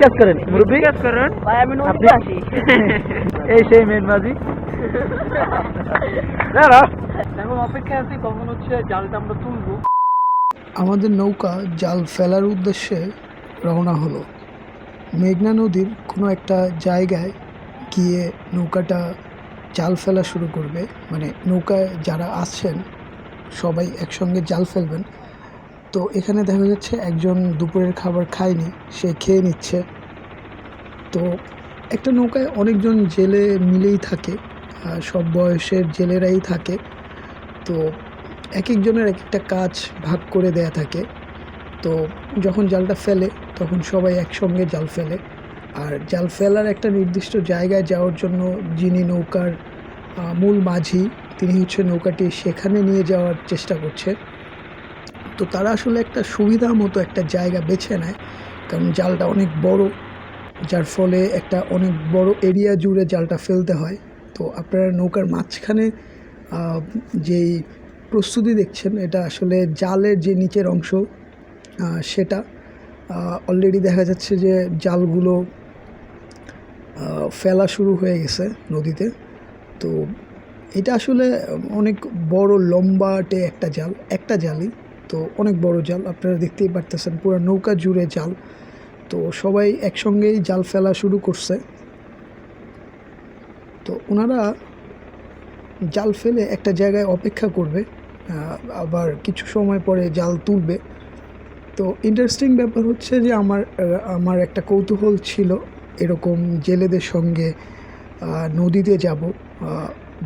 কাজ করেন মুরব্বী? কাজ করেন। ভাই আমি নদীতে আসি। এই সেই মেন মাঝি। দাঁড়া এখন অপেক্ষা আছি কখন হচ্ছে জালটা আমরা তুলবো। আমাদের নৌকা জাল ফেলার উদ্দেশ্যে রওনা হলো। মেঘনা নদীর কোনো একটা জায়গায় গিয়ে নৌকাটা জাল ফেলা শুরু করবে। মানে নৌকায় যারা আসছেন সবাই একসঙ্গে জাল ফেলবেন। তো এখানে দেখা যাচ্ছে একজন দুপুরের খাবার খায়নি, সে খেয়ে নিচ্ছে। তো একটা নৌকায় অনেকজন জেলে মিলেই থাকে সব বয়সের জেলেরাই থাকে। তো এক একজনের এক একটা কাজ ভাগ করে দেয়া থাকে। তো যখন জালটা ফেলে, তখন সবাই একসঙ্গে জাল ফেলে। আর জাল ফেলার একটা নির্দিষ্ট জায়গায় যাওয়ার জন্য যিনি নৌকার মূল মাঝি, তিনি হচ্ছে নৌকাটি সেখানে নিয়ে যাওয়ার চেষ্টা করছে তো তারা আসলে একটা সুবিধা মতো একটা জায়গা বেছে নেয়, কারণ জালটা অনেক বড়, যার ফলে একটা অনেক বড় এরিয়া জুড়ে জালটা ফেলতে হয়। তো আপনারা নৌকার মাঝখানে যেই প্রস্তুতি দেখছেন, এটা আসলে জালের যে নিচের অংশ সেটা অলরেডি দেখা যাচ্ছে যে জালগুলো ফেলা শুরু হয়ে গেছে নদীতে। তো এটা আসলে অনেক বড়, লম্বাটে একটা জাল, একটা জালই। তো অনেক বড় জাল, আপনারা দেখতেই পারতেছেন, পুরো নৌকা জুড়ে জাল। তো সবাই একসঙ্গেই জাল ফেলা শুরু করছে। তো ওনারা জাল ফেলে একটা জায়গায় অপেক্ষা করবে আবার কিছু সময় পরে জাল তুলবে। তো ইন্টারেস্টিং ব্যাপার হচ্ছে যে আমার আমার একটা কৌতূহল ছিল এরকম জেলেদের সঙ্গে নদীতে যাব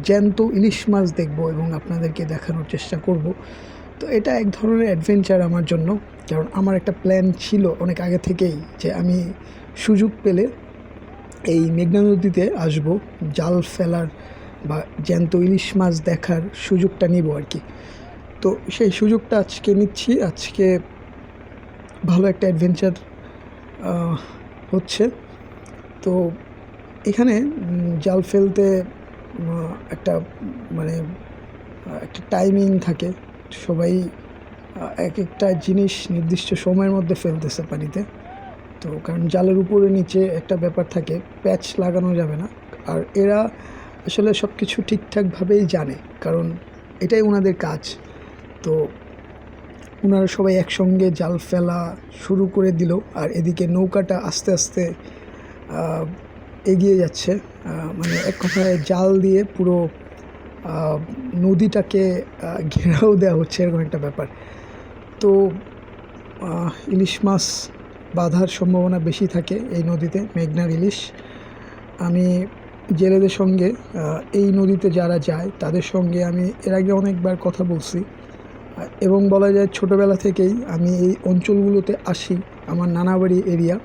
জ্যান্ত ইলিশ মাছ দেখব এবং আপনাদেরকে দেখানোর চেষ্টা করব। তো এটা এক ধরনের অ্যাডভেঞ্চার আমার জন্য। কারণ আমার একটা প্ল্যান ছিল অনেক আগে থেকেই যে আমি সুযোগ পেলে এই মেঘনা নদীতে আসব, জাল ফেলার বা জ্যান্ত ইলিশ মাছ দেখার সুযোগটা নিব আর কি। তো সেই সুযোগটা আজকে নিচ্ছি। আজকে ভালো একটা অ্যাডভেঞ্চার হচ্ছে। তো এখানে জাল ফেলতে একটা মানে একটা টাইমিং থাকে। সবাই এক একটা জিনিস নির্দিষ্ট সময়ের মধ্যে ফেলতেছে পানিতে। তো কারণ জালের উপরে নিচে একটা ব্যাপার থাকে, প্যাচ লাগানো যাবে না। আর এরা আসলে সব কিছু ঠিকঠাকভাবেই জানে, কারণ এটাই ওনাদের কাজ। তো ওনারা সবাই একসঙ্গে জাল ফেলা শুরু করে দিল, আর এদিকে নৌকাটা আস্তে আস্তে এগিয়ে যাচ্ছে। মানে এক কথায় জাল দিয়ে পুরো নদীটাকে ঘেরাও দেওয়া হচ্ছে, এরকম একটা ব্যাপার। তো ইলিশ মাছ বাঁধার সম্ভাবনা বেশি থাকে এই নদীতে, মেঘনার ইলিশ। আমি জেলেদের সঙ্গে এই নদীতে যারা যায়, তাদের সঙ্গে আমি এর আগে অনেকবার কথা বলছি। এবং বলা যায় ছোটোবেলা থেকেই আমি এই অঞ্চলগুলোতে আসি, আমার নানাবাড়ি এরিয়া।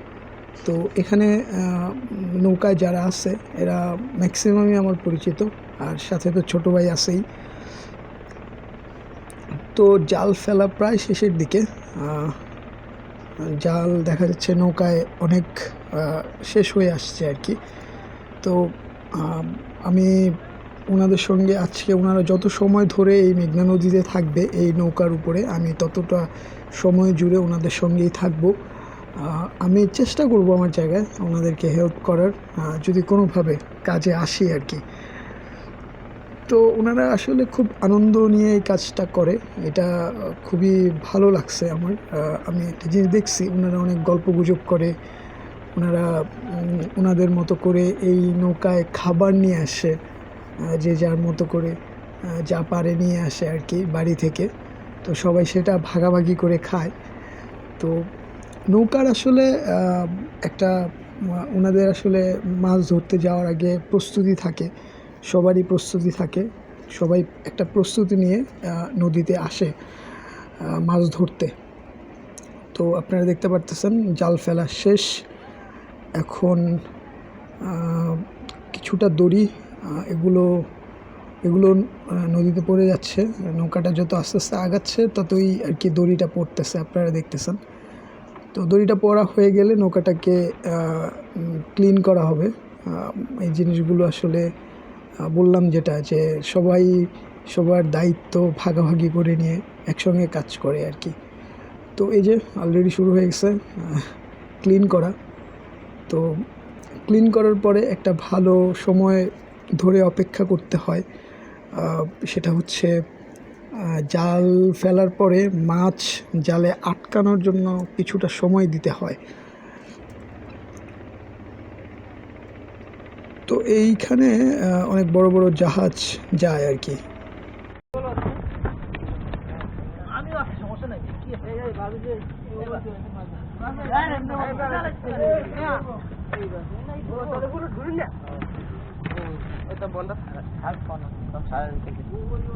তো এখানে নৌকায় যারা আছে, এরা ম্যাক্সিমামই আমার পরিচিত। আর সাথে তো ছোটো ভাই আছেই। তো জাল ফেলা প্রায় শেষের দিকে। জাল দেখা যাচ্ছে নৌকায় অনেক শেষ হয়ে আসছে আর কি। তো আমি ওনাদের সঙ্গে আজকে ওনারা যত সময় ধরে এই মেঘনা নদীতে থাকবে, এই নৌকার উপরে, আমি ততটা সময় জুড়ে ওনাদের সঙ্গেই থাকব। আমি চেষ্টা করব আমার জায়গায় ওনাদেরকে হেল্প করার যদি কোনোভাবে কাজে আসি আর কি। তো ওনারা আসলে খুব আনন্দ নিয়ে এই কাজটা করে, এটা খুবই ভালো লাগছে আমার। আমি একটা জিনিস দেখছি, ওনারা অনেক গল্প গুজব করে, ওনারা ওনাদের মতো করে এই নৌকায় খাবার নিয়ে আসে যে যার মতো করে যা পারে নিয়ে আসে আর কি বাড়ি থেকে। তো সবাই সেটা ভাগাভাগি করে খায়। তো নৌকার আসলে একটা ওনাদের আসলে মাছ ধরতে যাওয়ার আগে প্রস্তুতি থাকে, সবারই প্রস্তুতি থাকে, সবাই একটা প্রস্তুতি নিয়ে নদীতে আসে মাছ ধরতে। তো আপনারা দেখতে পারতেছেন, জাল ফেলা শেষ, এখন কিছুটা দড়ি এগুলো এগুলো নদীতে পড়ে যাচ্ছে, নৌকাটা যত আস্তে আস্তে আগাচ্ছে, ততই আর কি দড়িটা পড়তেছে, আপনারা দেখতেছেন। তো দড়িটা পরা হয়ে গেলে নৌকাটাকে ক্লিন করা হবে। এই জিনিসগুলো আসলে বললাম যেটা যে সবাই সবার দায়িত্ব ভাগাভাগি করে নিয়ে একসঙ্গে কাজ করে আর কি। তো এই যে অলরেডি শুরু হয়ে গেছে ক্লিন করা। তো ক্লিন করার পরে একটা ভালো সময় ধরে অপেক্ষা করতে হয়। সেটা হচ্ছে জাল ফেলার পরে মাছ জালে আটকানোর জন্য কিছুটা সময় দিতে হয়। তো এইখানে অনেক বড় বড় জাহাজ যায় আর কি।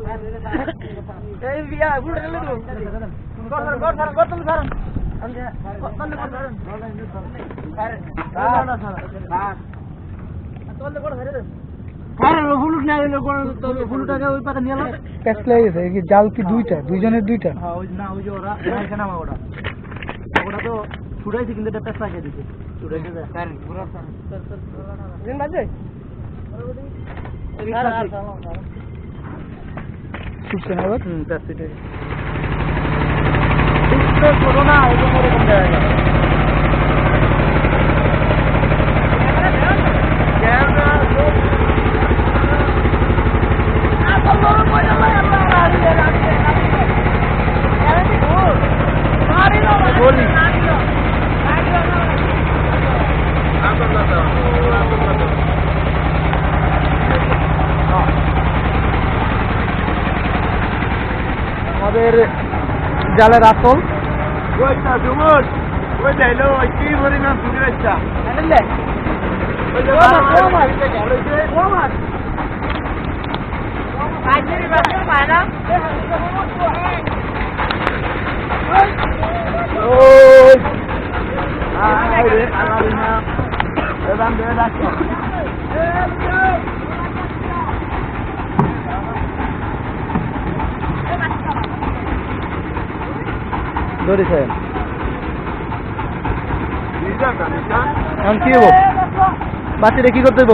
আমি জাল কি দুইটা দুইজনের দুইটা না ওই যে ওরা ওটা তো ছুটাইছে কিন্তু বাজে ছুটছে না এবার হুম ছুটে তো ছোট না ওরকম ওরকম জায়গা বলি আমাদের জালের আসল ওইটা ডুমুর ওইটা এলো ওই কি পরিমাণ ফুটে রাখছা আনলে জালের আসল। মাছ মাছ মাছ আজেরি বাসের মানা ওই আরে আলাদিনা এদান দে রাখো ধরেছে এখন কি হব? বাচ্চাটা কি করতে হব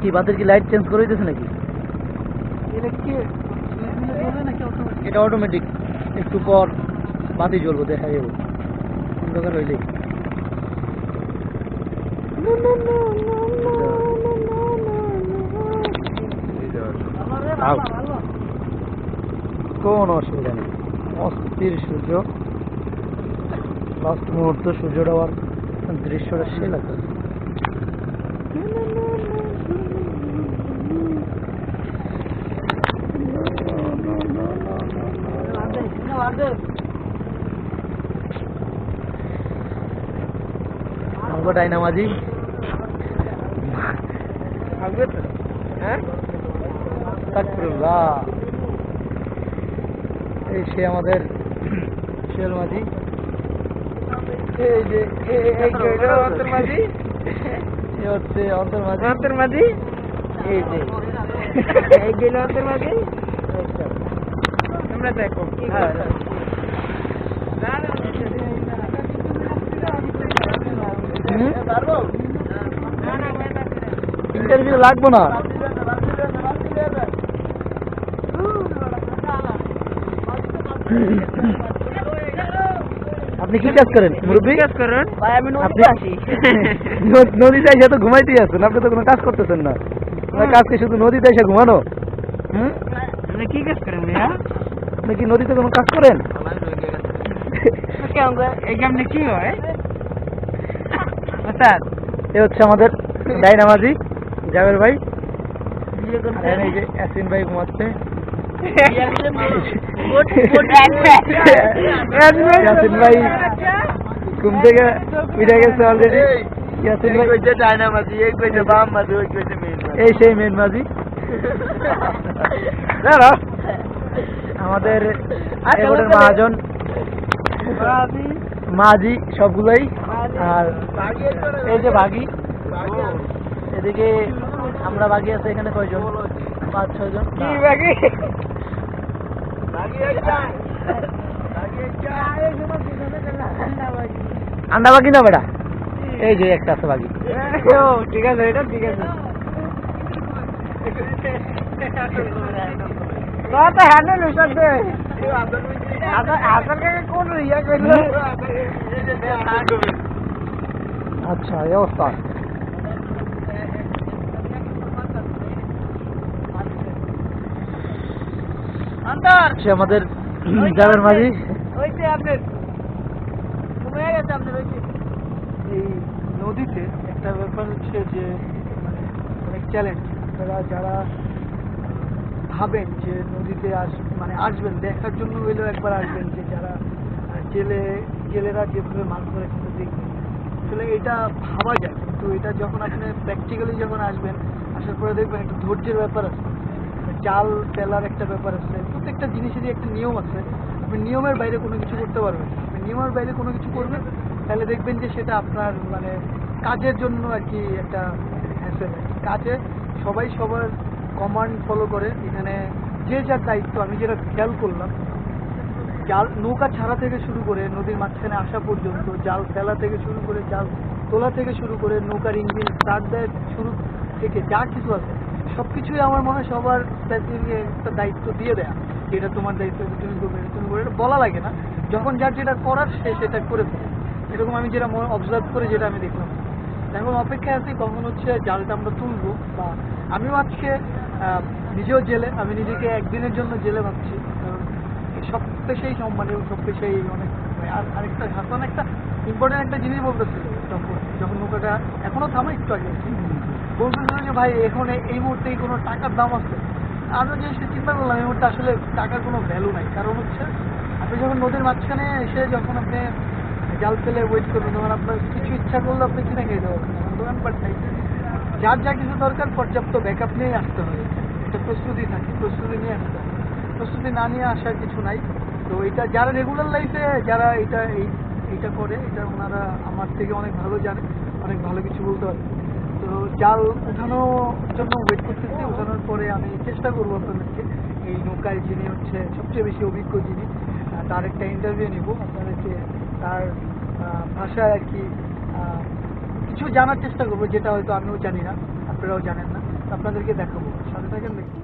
কি, বাতের কি লাইট চেঞ্জ করে দিতেছে নাকি? এটা অটোমেটিক একটু পর বাতি জ্বলবো দেখা যাব অন্ধকার হইলে কোনো অসুবিধা নেই। অস্থির সূর্য। লাস্ট মুহূর্ত সূর্যটা আবার দৃশ্যটা সে লাগতেছে আমাকে ডাইনামাজি আস্তাগফিরুল্লাহ। এই সে আমাদের শিয়াল মাঝি। এই যে এ- এই যে এটা অন্তর্মাঝি এ হচ্ছে অন্তর্মাঝি অন্তর্মাঝি এই যে। এই গেল অন্তর্মাঝি তোমরা দেখো। ইন্টারভিউ লাগবো না। আপনি কি কাজ করেন মুরব্বী? কাজ করেন? ভাই আমি আপনি ন- নদীতে এসে তো ঘুমাইতেই আছেন আপনি তো কোনো কাজ করতেছেন না। আপনার কাজ কি শুধু নদীতে এসে ঘুমানো? হুম? আপনি কি কাজ করেন ভাইয়া? আপনি কি নদীতে কোনো কাজ করেন? এই কেমনে কি হয়? স্যার এ হচ্ছে আমাদের ডাইনামাজি। জাবের ভাই? এই যে ভাই ঘুমাচ্ছে। ইয়াসিন ভাই। ঘুম থেকে উঠে গেছে অলরেডি ইয়াসিন ভাই এই সেই মেন মাঝি। দাঁড়া আমাদের এবারের মহাজন। মাঝি। সবগুলোই। আর এই যে বাগি এদিকে আমরা বাকি আছে এখানে কয়জন? পাঁচ ছয় জন আন্ডা বাকি না বেটা? এই যে একটা আছে বাগি ঠিক আছে এটা ঠিক আছে। তো হ্যান্ডেল হিসাবে আপনাকে কোন ইয়ে আচ্ছা এই অবস্থা। সে আমাদের গ্রামের মাঝি। এই নদীতে একটা ব্যাপার হচ্ছে যে মানে অনেক চ্যালেঞ্জ আপনারা যারা ভাবেন যে নদীতে আস মানে আসবেন দেখার জন্য হইলেও একবার আসবেন যে যারা জেলে জেলেরা যেভাবে মাছ ধরে কিন্তু দেখবেন। আসলে এটা ভাবা যায় কিন্তু এটা যখন আপনি প্র্যাকটিক্যালি যখন আসবেন আসার পরে দেখবেন একটা ধৈর্যের ব্যাপার আছে। জাল ফেলার একটা ব্যাপার আছে প্রত্যেকটা জিনিসেরই একটা নিয়ম আছে। আপনি নিয়মের বাইরে কোনো কিছু করতে পারবেন। আপনি নিয়মের বাইরে কোনো কিছু করবেন, তাহলে দেখবেন যে সেটা আপনার মানে কাজের জন্য আর কি একটা হ্যাসেল কাজে সবাই সবার কমান্ড ফলো করে। এখানে যে যার দায়িত্ব, আমি যেটা খেয়াল করলাম, জাল, নৌকা ছাড়া থেকে শুরু করে নদীর মাঝখানে আসা পর্যন্ত, জাল ফেলা থেকে শুরু করে, জাল তোলা থেকে শুরু করে নৌকার ইঞ্জিন স্টার্ট দেয়, শুরু থেকে যা কিছু আছে সব কিছুই আমার মনে হয় সবার স্পেসিফিক একটা দায়িত্ব দিয়ে দেয়া। এটা তোমার দায়িত্ব তুমি করবে তুমি করবে, এটা বলা লাগে না। যখন যার যেটা করার, সে সেটা করে ফেলে। এরকম আমি যেটা অবজার্ভ করে যেটা আমি দেখলাম। এখন অপেক্ষায় আছি, কখন হচ্ছে জালটা আমরা তুলবো বা আমিও আজকে নিজেও জেলে, আমি নিজেকে একদিনের জন্য জেলে ভাবছি। সব পেশেই সম্মান এবং সব পেশেই অনেক আর আরেকটা হাসান একটা ইম্পর্টেন্ট একটা জিনিস বলতেছিল যখন নৌকাটা এখনও থামা, একটু আগে। বলতেছিল যে ভাই, এখন এই- মুহূর্তে কোনো টাকার দাম আছে? আরও জিনিসটা চিন্তা করলাম, এই মুহূর্তে আসলে টাকার কোনো ভ্যালু নাই। কারণ হচ্ছে, আপনি যখন নদীর মাঝখানে এসে যখন আপনি জাল ফেলে ওয়েট করবেন, তখন আপনার কিছু ইচ্ছা করলে আপনি কিনে খেয়ে দেবেন দোকানপাট নাই। যার যা কিছু দরকার, পর্যাপ্ত ব্যাকআপ নিয়ে আসতে হবে একটা প্রস্তুতি থাকে, প্রস্তুতি নিয়ে আসতে হবে প্রস্তুতি না নিয়ে আসার কিছু নাই। তো এটা যারা রেগুলার লাইফে যারা এটা এই এটা করে, এটা ওনারা আমার থেকে অনেক ভালো জানে, অনেক ভালো কিছু বলতে পারে। জাল উঠানোর জন্য ওয়েট করতেছি, উঠানোর পরে আমি চেষ্টা করব আপনাদেরকে এই নৌকায় যিনি হচ্ছে সবচেয়ে বেশি অভিজ্ঞ যিনি তার একটা ইন্টারভিউ নিব। আপনাদেরকে তার ভাষায় আর কি কিছু জানার চেষ্টা করব, যেটা হয়তো আমিও জানি না, আপনারাও জানেন না। আপনাদেরকে দেখাবো। সাথে থাকেন দেখি।